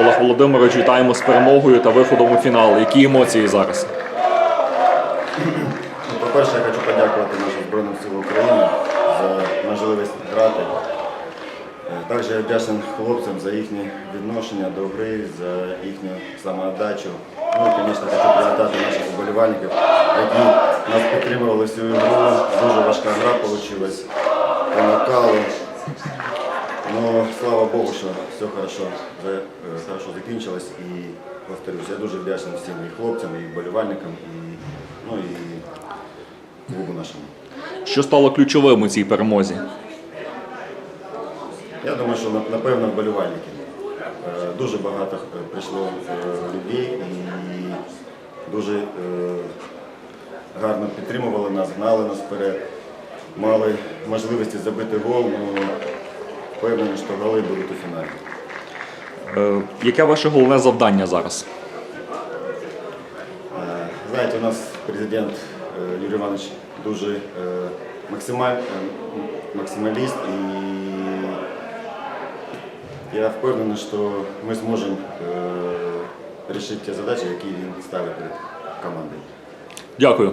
Олег Володимирович, вітаємо з перемогою та виходом у фінал. Які емоції зараз? Ну, По-перше, я хочу подякувати нашим Збройним силам України за можливість грати. Е, Також я вдячний хлопцям за їхнє відношення до гри, за їхню самоотдачу. Ну і, звісно, хочу привітати наших вболівальників, які нас підтримували всю ігру. Дуже важка гра вийшла, по. Ну, слава Богу, що все хорошо, е, хорошо закінчилось. І повторюсь, я дуже вдячний всім і хлопцям, і вболівальникам, і, ну, і клубу нашому. Що стало ключовим у цій перемозі? Я думаю, що напевно вболівальники. Е, Дуже багато е, прийшло людей і дуже гарно підтримували нас, гнали нас вперед. Мали можливості забити гол, але впевнений, що голи будуть у фіналі. Е, Яке ваше головне завдання зараз? Е, Знаєте, у нас президент е, Юрій Іванович дуже максималь, максималіст і я впевнений, що ми зможемо вирішити ті задачі, які він ставить перед командою. Дякую.